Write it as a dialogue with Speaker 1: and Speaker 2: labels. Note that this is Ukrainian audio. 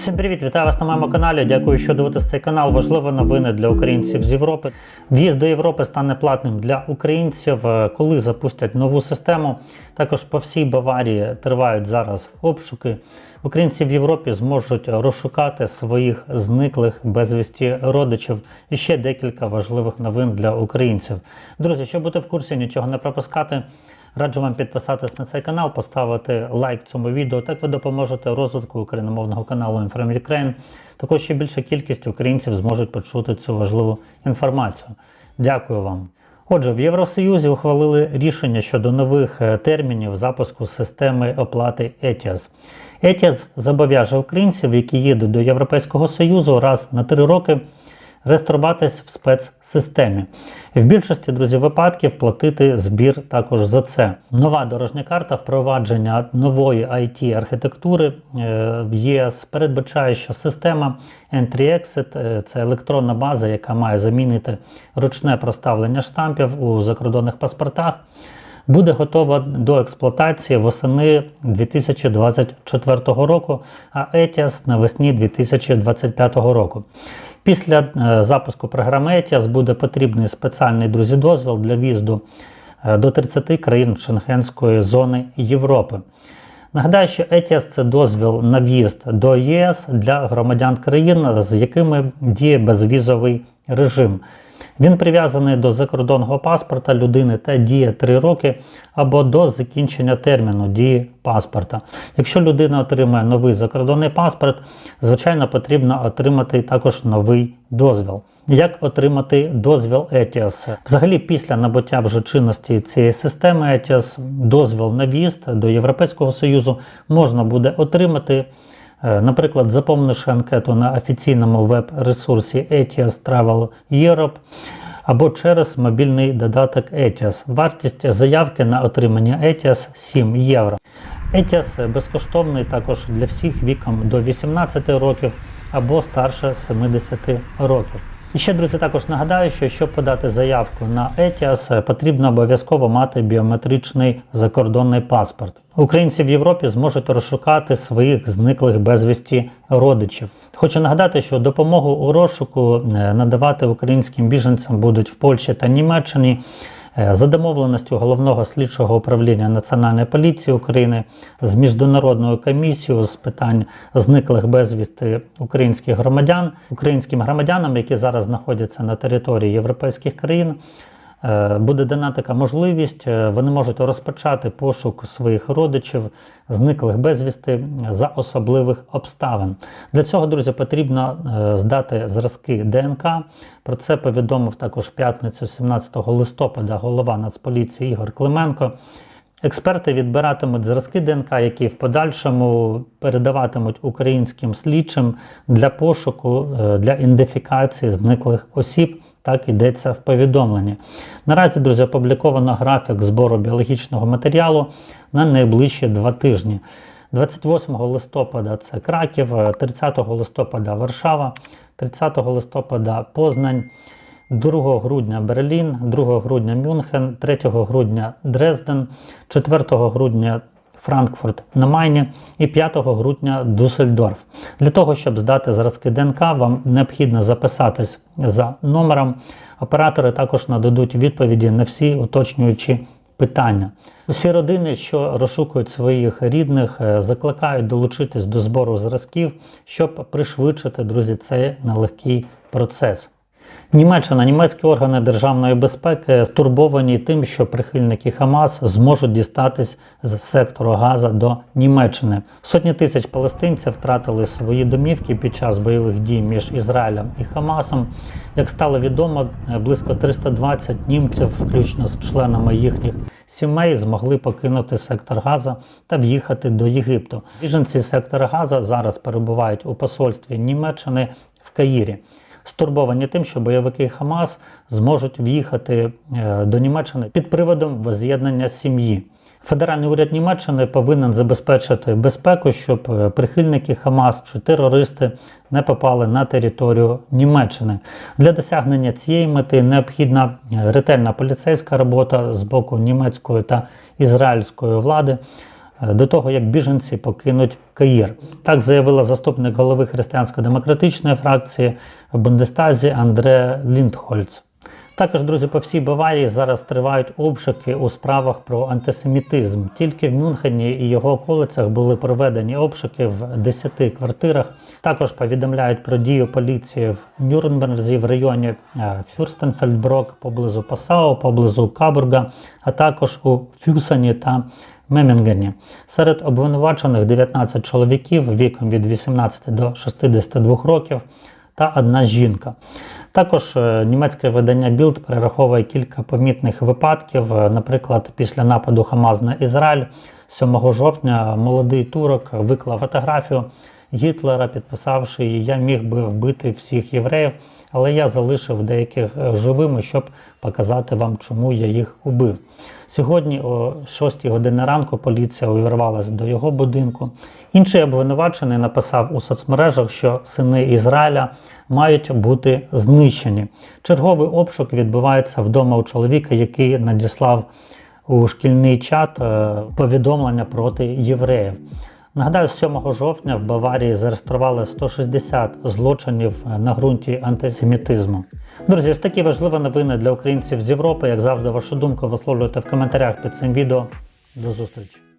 Speaker 1: Всім привіт, вітаю вас на моєму каналі. Дякую, що дивитесь цей канал. Важливі новини для українців з Європи. В'їзд до Європи стане платним для українців, е, коли запустять нову систему. Також по всій Баварії тривають зараз обшуки. Українці в Європі зможуть розшукати своїх зниклих безвісті родичів. І ще декілька важливих новин для українців. Друзі, щоб бути в курсі, нічого не пропускати. Раджу вам підписатись на цей канал, поставити лайк цьому відео. Так ви допоможете розвитку україномовного каналу Inform. Також ще більша кількість українців зможуть почути цю важливу інформацію. Дякую вам. Отже, в Євросоюзі ухвалили рішення щодо нових е, термінів запуску системи оплати ETIAS. ETIAS зобов'яже українців, які їдуть до Європейського Союзу раз на три роки реєструватись в спецсистемі. В більшості друзі випадків платити збір також за це. Нова дорожня карта впровадження нової it архітектури е, в ЄС передбачає, що система Entry-Exit е, – це електронна база, яка має замінити ручне проставлення штампів у закордонних паспортах. Буде готова до експлуатації восени 2024 року, а ETIAS навесні 2025 року. Після е, запуску програми ETIAS буде потрібний спеціальний друзі дозвіл для в'їзду е, до 30 країн Шенгенської зони Європи. Нагадаю, що ETIAS – це дозвіл на в'їзд до ЄС для громадян країн, з якими діє безвізовий режим. Він прив'язаний до закордонного паспорта людини та діє 3 роки або до закінчення терміну дії паспорта. Якщо людина отримає новий закордонний паспорт, звичайно потрібно отримати також новий дозвіл. Як отримати дозвіл ETIAS? Взагалі, після набуття вже чинності цієї системи ETIAS, дозвіл на в'їзд до Європейського Союзу можна буде отримати. Е, Наприклад, заповнивши анкету на офіційному веб-ресурсі ETIAS Travel Europe або через мобільний додаток ETIAS. Вартість заявки на отримання ETIAS 7 євро. ETIAS безкоштовний також для всіх віком до 18 років або старше 70 років. І ще, друзі, також нагадаю, що щоб подати заявку на ETIAS, потрібно обов'язково мати біометричний закордонний паспорт. Українці в Європі зможуть розшукати своїх зниклих безвісті родичів. Хочу нагадати, що допомогу у розшуку е, надавати українським біженцям будуть в Польщі та Німеччині. Е, За домовленістю головного слідчого управління Національної поліції України з міжнародною комісією з питань зниклих безвісти українських громадян, українським громадянам, які зараз знаходяться на території європейських країн. Е, Буде дана така можливість, е, вони можуть розпочати пошук своїх родичів, зниклих безвісти за особливих обставин. Для цього, друзі, потрібно е, здати зразки ДНК. Про це повідомив також в п'ятницю 17 листопада голова Нацполіції Ігор Клименко. Експерти відбиратимуть зразки ДНК, які в подальшому передаватимуть українським слідчим для пошуку, для ідентифікації зниклих осіб. Так йдеться в повідомленні. Наразі, друзі, опубліковано графік збору біологічного матеріалу на найближчі два тижні. 28 листопада це Краків, е, 30 листопада Варшава, 30 листопада Познань. 2 грудня Берлін, 2 грудня Мюнхен, 3 грудня Дрезден, 4 грудня Франкфурт на Майні і 5 грудня Дюссельдорф. Для того, щоб здати зразки ДНК, вам необхідно записатись за номером. Оператори також нададуть відповіді на всі уточнюючі питання. Усі родини, що розшукують своїх рідних, е, закликають долучитись до збору зразків, щоб пришвидшити, друзі, цей нелегкий процес. Німеччина, німецькі органи державної безпеки стурбовані тим, що прихильники Хамас зможуть дістатись з сектору Газа до Німеччини. Сотні тисяч палестинців втратили свої домівки під час бойових дій між Ізраїлем і Хамасом. Як стало відомо, близько 320 німців, включно з членами їхніх сімей, змогли покинути сектор Газа та в'їхати до Єгипту. Біженці сектора Газа зараз перебувають у посольстві Німеччини в Каїрі стурбовані тим, що бойовики Хамас зможуть в'їхати е, до Німеччини під приводом воз'єднання сім'ї. Федеральний уряд Німеччини повинен забезпечити безпеку, щоб е, прихильники Хамас чи терористи не попали на територію Німеччини. Для досягнення цієї мети необхідна е, ретельна поліцейська робота з боку німецької та ізраїльської влади. Е, до того, як біженці покинуть Каїр. Так заявила заступник голови християнсько-демократичної фракції в Бундестазі Андре Ліндхольц. Також, друзі, по всій Баварії зараз тривають обшуки у справах про антисемітизм. Тільки в Мюнхені і його околицях були проведені обшуки в 10 квартирах. Також повідомляють про дію поліції в Нюрнберзі в районі е, Фюрстенфельдброк поблизу Пасау, поблизу Кабурга, а також у Фюсані та Мемінгені. Серед обвинувачених 19 чоловіків віком від 18 до 62 років та одна жінка. Також е, німецьке видання Білд перераховує кілька помітних випадків. Е, Наприклад, після нападу Хамаз на Ізраїль 7 жовтня молодий турок виклав фотографію Гітлера, підписавши її Я міг би вбити всіх євреїв, але я залишив деяких е, живими, щоб показати вам, чому я їх убив. Сьогодні о 6 годині ранку поліція увірвалася до його будинку. Інший обвинувачений написав у соцмережах, що сини Ізраїля мають бути знищені. Черговий обшук відбувається вдома у чоловіка, який надіслав у шкільний чат е, повідомлення проти євреїв. Нагадаю, з 7 жовтня в Баварії зареєстрували 160 злочинів на ґрунті антисемітизму. Друзі, ось такі важливі новини для українців з Європи. Як завжди, вашу думку висловлюйте в коментарях під цим відео. До зустрічі!